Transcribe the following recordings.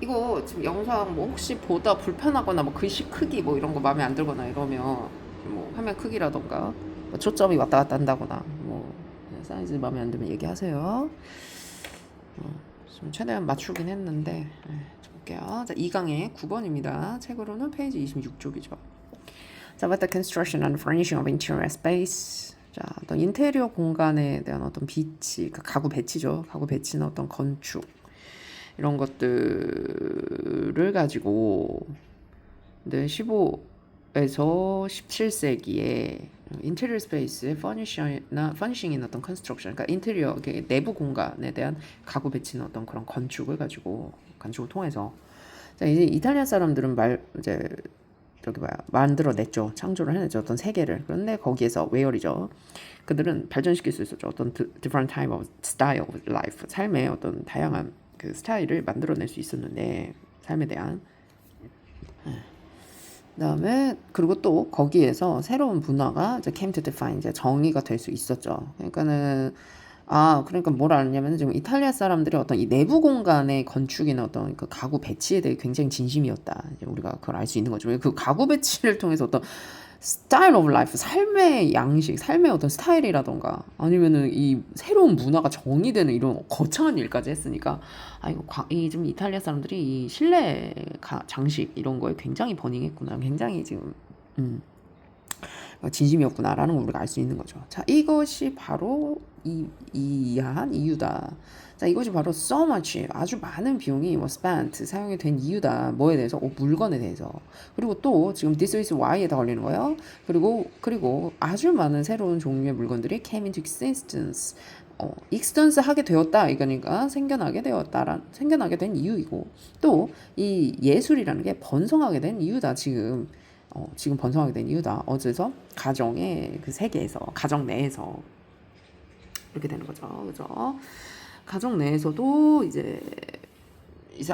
이거 지금 영상 뭐 혹시 보다 불편하거나 뭐 글씨 크기 뭐 이런 거 마음에 안 들거나 이러면 뭐 화면 크기라던가 뭐 초점이 왔다 갔다 한다거나 뭐 사이즈 마음에 안 들면 얘기하세요. 어, 좀 최대한 맞추긴 했는데 네, 좀 볼게요. 자, 2강의 9번입니다. 책으로는 페이지 26쪽이죠. 자, about the construction and furnishing of interior space. 자, 어떤 인테리어 공간에 대한 어떤 비치, 그 가구 배치죠. 가구 배치는 어떤 건축 이런 것들을 가지고 네, 15에서 17세기에 인테리어 스페이스의 퍼니싱이나 퍼니싱인 어떤 컨스트럭션, 그러니까 인테리어 내부 공간에 대한 가구 배치는 어떤 그런 건축을 가지고 건축을 통해서. 자, 이제 이탈리아 사람들은 말 이제 저기 뭐야 만들어냈죠. 창조를 해냈죠. 어떤 세계를. 그런데 거기에서 웨어리죠. 그들은 발전시킬 수 있었죠. 어떤 드- different type of style of life 삶의 어떤 다양한 그 스타일을 만들어낼 수 있었는데 삶에 대한 그다음에 그리고 또 거기에서 새로운 문화가 이제 came to define 이제 정의가 될 수 있었죠. 그러니까는 아 그러니까 뭘 알았냐면 지금 이탈리아 사람들이 어떤 이 내부 공간의 건축이나 어떤 그 가구 배치에 대해 굉장히 진심이었다. 이제 우리가 그걸 알 수 있는 거죠. 그 가구 배치를 통해서 어떤 스타일 오브 라이프 삶의 양식, 삶의 어떤 스타일이라던가 아니면은 이 새로운 문화가 정의되는 이런 거창한 일까지 했으니까 아 이거 과- 이좀 이탈리아 사람들이 이 실내 가, 장식 이런 거에 굉장히 버닝했구나. 굉장히 지금 음. 진심이었구나라는 걸 우리가 알 수 있는 거죠. 자, 이것이 바로 이, 이한 이유다. 자, 이것이 바로 so much 아주 많은 비용이 뭐 spent 사용이 된 이유다. 뭐에 대해서? 어, 물건에 대해서. 그리고 또 지금 this is why에 다 걸리는 거예요. 그리고 그리고 아주 많은 새로운 종류의 물건들이 came into existence. 어, 익스턴스 하게 되었다 이거니까 생겨나게 되었다란 생겨나게 된 이유이고 또 이 예술이라는 게 번성하게 된 이유다 지금 어, 지금 번성하게 된 이유다. 어디서? 가정의 그 세계에서, 가정 내에서 이렇게 되는 거죠. 그죠? 가정 내에서도 이제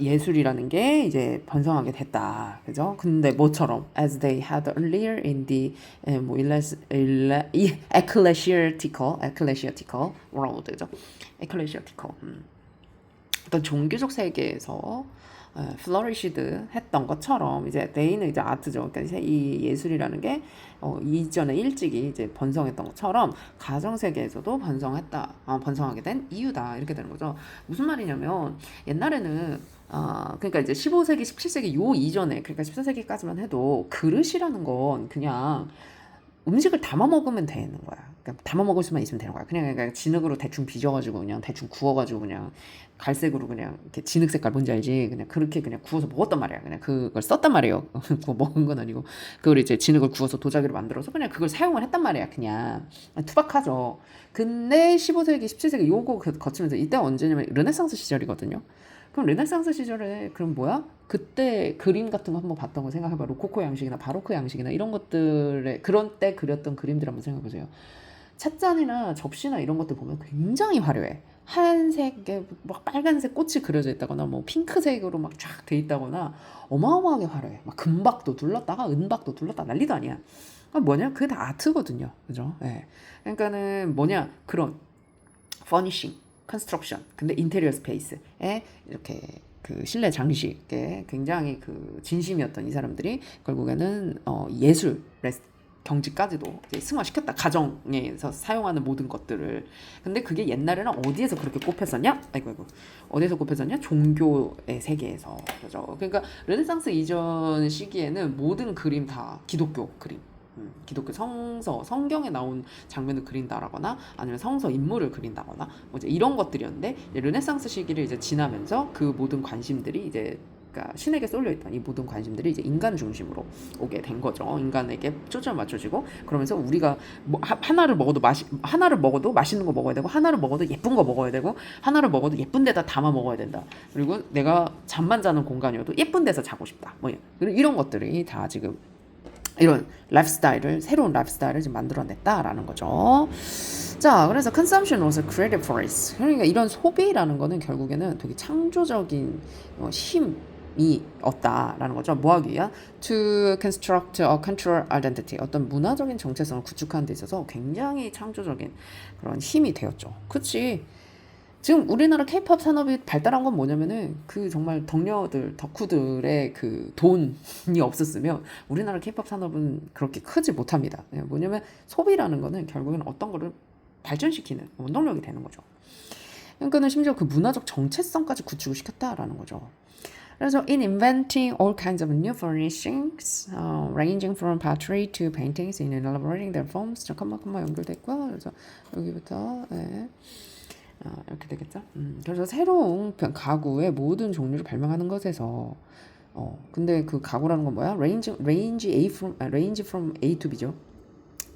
예술이라는 게 이제 번성하게 됐다. 그죠? 근데 뭐처럼 as they had earlier in the 에, 뭐 ecclesiastical ecclesiastical world 그죠? ecclesiastical 음. 어떤 종교적 세계에서 플러리시드 했던 것처럼 이제 데이는 이제 아트죠. 그러니까 이 예술이라는 게 어, 이전에 일찍이 이제 번성했던 것처럼 가정 세계에서도 번성했다, 어, 번성하게 된 이유다 이렇게 되는 거죠. 무슨 말이냐면 옛날에는 아 그러니까 이제 15세기, 17세기 요 이전에 그러니까 14세기까지만 해도 그릇이라는 건 그냥 음식을 담아 먹으면 되는 거야. 그러니까 담아 먹을 수만 있으면 되는 거야. 그냥 그러니까 진흙으로 대충 빚어가지고 그냥 대충 구워가지고 그냥 갈색으로 그냥 이렇게 진흙 색깔 뭔지 알지? 그냥 그렇게 그냥 구워서 먹었단 말이야. 그냥 그걸 썼단 말이에요. 구워 먹은 건 아니고 그걸 이제 진흙을 구워서 도자기로 만들어서 그냥 그걸 사용을 했단 말이야. 그냥 투박하죠. 근데 15세기, 17세기 요거 그- 거치면서 이때 언제냐면 르네상스 시절이거든요. 그럼 르네상스 시절에 그럼 뭐야? 그때 그림 같은 거 한번 봤던 거 생각해봐. 로코코 양식이나 바로크 양식이나 이런 것들의 그런 때 그렸던 그림들 한번 생각해보세요. 찻잔이나 접시나 이런 것들 보면 굉장히 화려해. 하얀색에 막 빨간색 꽃이 그려져 있다거나 뭐 핑크색으로 막 쫙 돼 있다거나 어마어마하게 화려해. 막 금박도 둘렀다가 은박도 둘렀다 난리도 아니야. 뭐냐? 그게 다 아트거든요. 그죠? 예. 그러니까는 뭐냐? 그런 퍼니싱, 컨스트럭션, 근데 인테리어 스페이스에 이렇게 그 실내 장식에 굉장히 그 진심이었던 이 사람들이 결국에는 어 예술 경지까지도 이제 승화시켰다. 가정에서 사용하는 모든 것들을. 근데 그게 옛날에는 어디에서 그렇게 꼽혔었냐? 아이고 아이고. 어디에서 꼽혔었냐? 종교의 세계에서. 그죠 그러니까 르네상스 이전 시기에는 모든 그림 다 기독교 그림 음, 기독교 성서 성경에 나온 장면을 그린다라거나 아니면 성서 인물을 그린다거나 뭐 이제 이런 것들이었는데 이제 르네상스 시기를 이제 지나면서 그 모든 관심들이 이제 그러니까 신에게 쏠려 있던 이 모든 관심들이 이제 인간 중심으로 오게 된 거죠. 인간에게 초점 맞춰지고 그러면서 우리가 뭐 하, 하나를 먹어도 맛이 하나를 먹어도 맛있는 거 먹어야 되고 하나를 먹어도 예쁜 거 먹어야 되고 하나를 먹어도 예쁜 데다 담아 먹어야 된다. 그리고 내가 잠만 자는 공간이어도 예쁜 데서 자고 싶다. 뭐 이런 것들이 다 지금 이런 라이프스타일을 새로운 라이프스타일을 지금 만들어냈다라는 거죠. 자, 그래서 consumption was a creative force. 그러니까 이런 소비라는 거는 결국에는 되게 창조적인 어, 힘이 없다라는 거죠. 뭐 하기 위한? To construct a cultural identity. 어떤 문화적인 정체성을 구축하는 데 있어서 굉장히 창조적인 그런 힘이 되었죠. 그치? 지금 우리나라 케이팝 산업이 발달한 건 뭐냐면은 그 정말 덕녀들, 덕후들의 그 돈이 없었으면 우리나라 케이팝 산업은 그렇게 크지 못합니다. 예, 뭐냐면 소비라는 거는 결국에는 어떤 거를 발전시키는 원동력이 되는 거죠. 그러니까는 심지어 그 문화적 정체성까지 구축을 시켰다라는 거죠. 그래서 in inventing all kinds of new furnishings, uh, ranging from pottery to paintings, in elaborating their forms, 잠깐만, 잠깐만 연결됐고요. 그래서 여기부터 네. 어, 이렇게 되겠죠. 음, 그래서 새로운 변- 가구의 모든 종류를 발명하는 것에서 어, 근데 그 가구라는 건 뭐야? range range A from 아, range from A to B죠.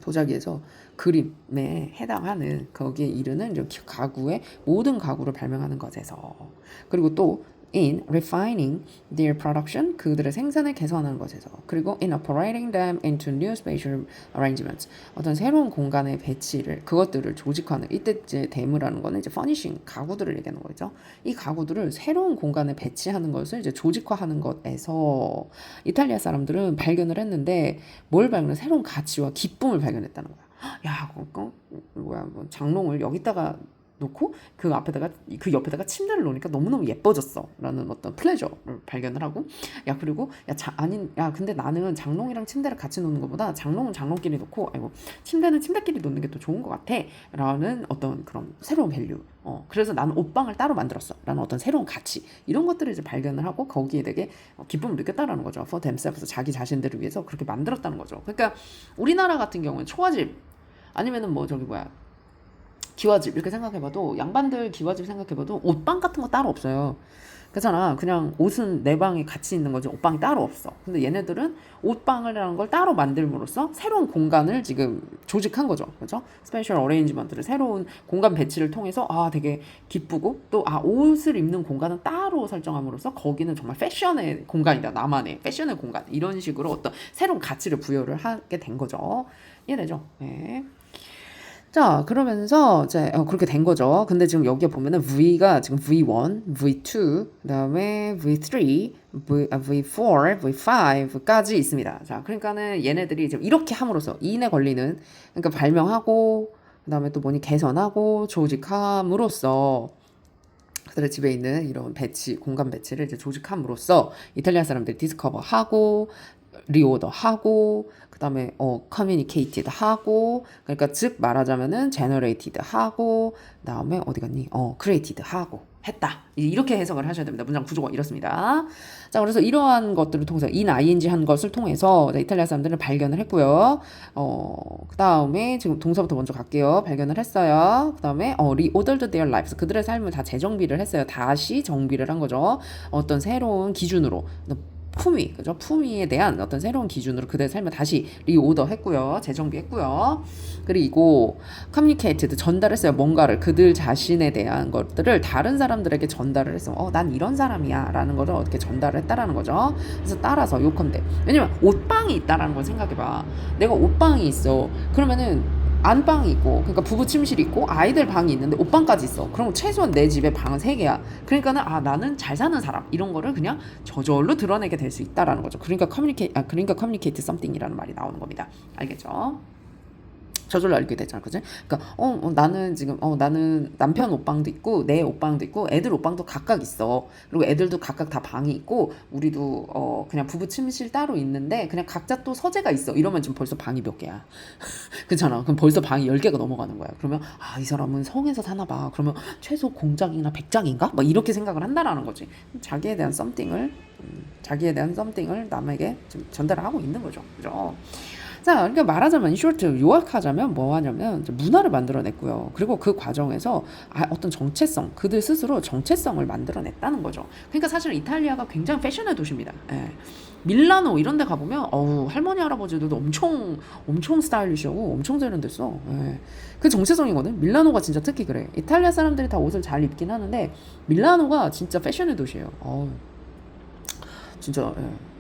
도자기에서 그림에 해당하는 거기에 이르는 이제 가구의 모든 가구를 발명하는 것에서 그리고 또 in refining their production 그들의 생산을 개선하는 것에서 그리고 in operating them into new spatial arrangements. 어떤 새로운 공간의 배치를 그것들을 조직하는 이때 이제 데무라는 거는 이제 furnishing 가구들을 얘기하는 거죠. 이 가구들을 새로운 공간에 배치하는 것을 이제 조직화하는 것에서 이탈리아 사람들은 발견을 했는데 뭘 발견해? 새로운 가치와 기쁨을 발견했다는 거야. 야, 그거 뭐야, 뭐 장롱을 여기다가 놓고 그 앞에다가 그 옆에다가 침대를 놓으니까 너무너무 예뻐졌어라는 어떤 플레저를 발견을 하고 야 그리고 야 자, 아니 야 근데 나는 장롱이랑 침대를 같이 놓는 것보다 장롱은 장롱끼리 놓고 아이고 침대는 침대끼리 놓는 게 더 좋은 것 같아라는 어떤 그런 새로운 밸류 어 그래서 나는 옷방을 따로 만들었어라는 어떤 새로운 가치. 이런 것들을 이제 발견을 하고 거기에 되게 어, 기쁨을 느꼈다라는 거죠. For themselves. 자기 자신들을 위해서 그렇게 만들었다는 거죠. 그러니까 우리나라 같은 경우는 초가집 아니면은 뭐 저기 뭐야 기와집 이렇게 생각해봐도 양반들 기와집 생각해봐도 옷방 같은 거 따로 없어요. 그렇잖아. 그냥 옷은 내 방에 같이 있는 거지 옷방이 따로 없어. 근데 얘네들은 옷방이라는 걸 따로 만들므로써 새로운 공간을 지금 조직한 거죠. 그죠? 스페셜 어레인지먼트를 새로운 공간 배치를 통해서 아 되게 기쁘고 또 아 옷을 입는 공간은 따로 설정함으로써 거기는 정말 패션의 공간이다. 나만의 패션의 공간. 이런 식으로 어떤 새로운 가치를 부여를 하게 된 거죠. 이해되죠? 네. 자, 그러면서 이제 어, 그렇게 된 거죠. 근데 지금 여기에 보면은 V가 지금 V1, V2, 그다음에 V3, V, 아, V4, V5까지 있습니다. 자, 그러니까는 얘네들이 지금 이렇게 함으로써 2인에 걸리는 그러니까 발명하고 그다음에 또 뭐니 개선하고 조직함으로써 그들의 집에 있는 이런 배치, 공간 배치를 이제 조직함으로써 이탈리아 사람들이 디스커버하고 리오더 하고 그다음에 어 커뮤니케이티드 하고 그러니까 즉 말하자면은 제너레이티드 하고 그다음에 어디 갔니? 어 크리에이티드 하고 했다. 이렇게 해석을 하셔야 됩니다. 문장 구조가 이렇습니다. 자, 그래서 이러한 것들을 통해서 in ing 한 것을 통해서 이탈리아 사람들은 발견을 했고요. 어, 그다음에 지금 동사부터 먼저 갈게요. 발견을 했어요. 그다음에 어 reordered their lives. 그들의 삶을 다 재정비를 했어요. 다시 정비를 한 거죠. 어떤 새로운 기준으로 품위, 그죠? 품위에 대한 어떤 새로운 기준으로 그들의 삶을 다시 리오더 했고요. 재정비했고요. 그리고 커뮤니케이트드 전달했어요. 뭔가를 그들 자신에 대한 것들을 다른 사람들에게 전달을 했어. 어, 난 이런 사람이야. 라는 거를 어떻게 전달을 했다라는 거죠. 그래서 따라서 요컨대. 왜냐면 옷방이 있다라는 걸 생각해봐. 내가 옷방이 있어. 그러면은 안방이 있고 그러니까 부부 침실이 있고 아이들 방이 있는데 옷방까지 있어. 그럼 최소한 내 집에 방은 세 개야. 그러니까는 아 나는 잘 사는 사람. 이런 거를 그냥 저절로 드러내게 될 수 있다라는 거죠. 그러니까 커뮤니케이 아 그러니까 커뮤니케이트 썸띵이라는 말이 나오는 겁니다. 알겠죠 저절로 알게 되잖아, 그지? 그러니까 어, 어, 나는 지금 어 나는 남편 옷방도 있고 내 옷방도 있고 애들 옷방도 각각 있어. 그리고 애들도 각각 다 방이 있고 우리도 어 그냥 부부 침실 따로 있는데 그냥 각자 또 서재가 있어. 이러면 지금 벌써 방이 몇 개야. 그렇잖아. 그럼 벌써 방이 10개가 넘어가는 거야. 그러면 아, 이 사람은 성에서 사나 봐. 그러면 최소 공장이나 백장인가? 막 이렇게 생각을 한다라는 거지. 자기에 대한 썸띵을 음, 자기에 대한 썸띵을 남에게 좀 전달하고 있는 거죠. 그죠? 자, 그러니까 말하자면 쇼트 요약하자면 뭐 하냐면 문화를 만들어냈고요. 그리고 그 과정에서 아, 어떤 정체성, 그들 스스로 정체성을 만들어냈다는 거죠. 그러니까 사실 이탈리아가 굉장히 패션의 도시입니다. 예. 밀라노 이런 데 가보면 어우 할머니 할아버지들도 엄청 엄청 스타일리시하고 엄청 세련됐어. 예. 그 정체성이거든. 밀라노가 진짜 특히 그래. 이탈리아 사람들이 다 옷을 잘 입긴 하는데 밀라노가 진짜 패션의 도시예요. 어우 진짜 예.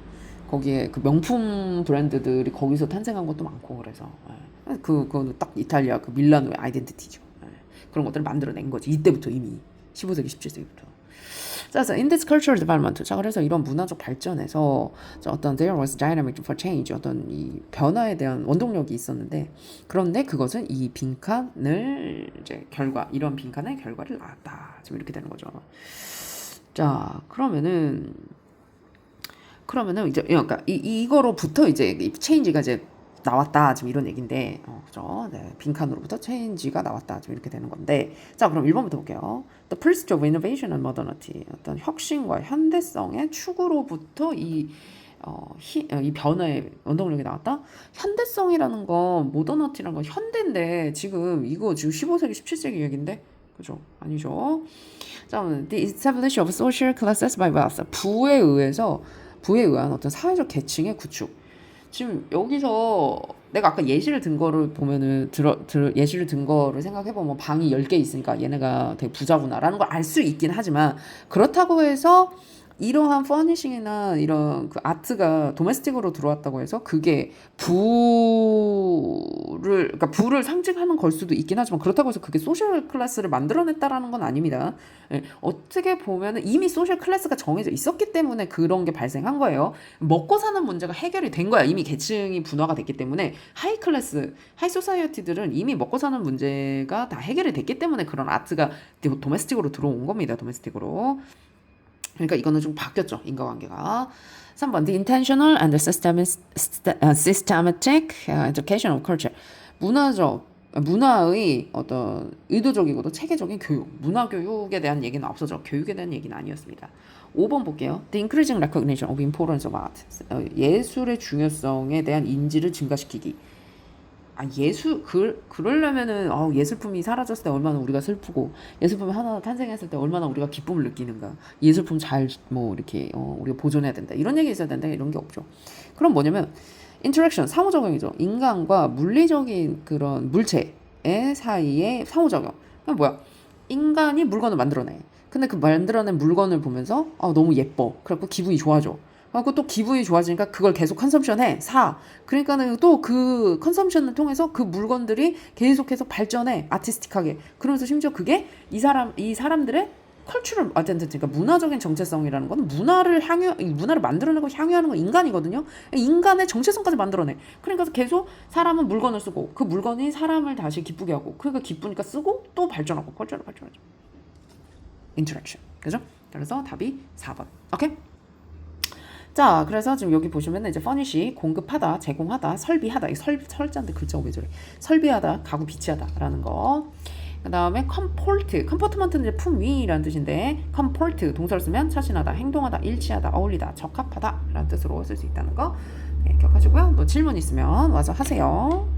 거기에 그 명품 브랜드들이 거기서 탄생한 것도 많고 그래서 예. 그 그거는 딱 이탈리아 그 밀라노의 아이덴티티죠. 예. 그런 것들을 만들어낸 거지 이때부터 이미 15세기 17세기부터. 자, 그래서 in this cultural development. 자, 그래서 이런 문화적 발전에서 자, 어떤 there was dynamic for change. 어떤 이 변화에 대한 원동력이 있었는데 그런데 그것은 이 빈칸을 이제 결과 이런 빈칸의 결과를 낳았다. 지금 이렇게 되는 거죠. 자, 그러면은 그러면은 이제 그러니까 이 이거로부터 이제 이 체인지가 이제 나왔다 지금 이런 얘긴데 어, 그죠? 네, 빈칸으로부터 체인지가 나왔다 지금 이렇게 되는 건데 자 그럼 1번부터 볼게요. The pursuit of innovation and modernity 어떤 혁신과 현대성의 추구로부터 이 어, 히, 어, 이 변화의 원동력이 나왔다. 현대성이라는 건 모더너티라는 건 현대인데 지금 이거 지금 15세기 17세기 얘기인데 그죠? 아니죠. 자, the establishment of social classes by wealth 부에 의해서 부에 의한 어떤 사회적 계층의 구축. 지금 여기서 내가 아까 예시를 든 거를 보면은 들어, 들, 예시를 든 거를 생각해 보면 방이 10개 있으니까 얘네가 되게 부자구나라는 걸 알 수 있긴 하지만 그렇다고 해서 이러한 퍼니싱이나 이런 그 아트가 도메스틱으로 들어왔다고 해서 그게 부를 그러니까 부를 상징하는 걸 수도 있긴 하지만 그렇다고 해서 그게 소셜 클래스를 만들어냈다라는 건 아닙니다. 예, 어떻게 보면은 이미 소셜 클래스가 정해져 있었기 때문에 그런 게 발생한 거예요. 먹고 사는 문제가 해결이 된 거야. 이미 계층이 분화가 됐기 때문에 하이 클래스, 하이 소사이어티들은 이미 먹고 사는 문제가 다 해결이 됐기 때문에 그런 아트가 도메스틱으로 들어온 겁니다. 도메스틱으로. 그러니까 이거는 좀 바뀌었죠 인과관계가 3번 the intentional and the systemic, systematic education of culture 문화적 문화의 어떤 의도적이고도 체계적인 교육 문화 교육에 대한 얘기는 없어져 교육에 대한 얘기는 아니었습니다. 5번 볼게요. The increasing recognition of importance of art. 어, 예술의 중요성에 대한 인지를 증가시키기. 아 예술 그 그러려면은 아 예술품이 사라졌을 때 얼마나 우리가 슬프고 예술품이 하나 탄생했을 때 얼마나 우리가 기쁨을 느끼는가. 예술품 잘 뭐 이렇게 어, 우리가 보존해야 된다. 이런 얘기 있어야 된다. 이런 게 없죠. 그럼 뭐냐면 인터랙션 상호작용이죠. 인간과 물리적인 그런 물체의 사이의 상호작용. 그럼 뭐야? 인간이 물건을 만들어내. 근데 그 만들어낸 물건을 보면서 아 너무 예뻐. 그래갖고 기분이 좋아져. 하고 또 기분이 좋아지니까 그걸 계속 컨섬션해. 사. 그러니까는 또 그 컨섬션을 통해서 그 물건들이 계속해서 발전해. 아티스틱하게. 그러면서 심지어 그게 이 사람 이 사람들의 컬처럴 아덴티티 그러니까 문화적인 정체성이라는 거는 문화를 향유 문화를 만들어내고 향유하는 건 인간이거든요. 인간의 정체성까지 만들어내. 그러니까 계속 사람은 물건을 쓰고 그 물건이 사람을 다시 기쁘게 하고 그러니까 기쁘니까 쓰고 또 발전하고 컬처를 발전하죠 인터랙션 그죠? 그래서 답이 4번. 오케이? 자, 그래서 지금 여기 보시면 이제 퍼니시 공급하다, 제공하다, 설비하다. 이 설, 설자인데 글자가 왜 저래? 설비하다, 가구 비치하다라는 거. 그 다음에 컴포트, 컴포트먼트는 이제 품위라는 뜻인데 컴포트 동사를 쓰면 처신하다, 행동하다, 일치하다, 어울리다, 적합하다 라는 뜻으로 쓸 수 있다는 거 네, 기억하시고요. 또 질문 있으면 와서 하세요.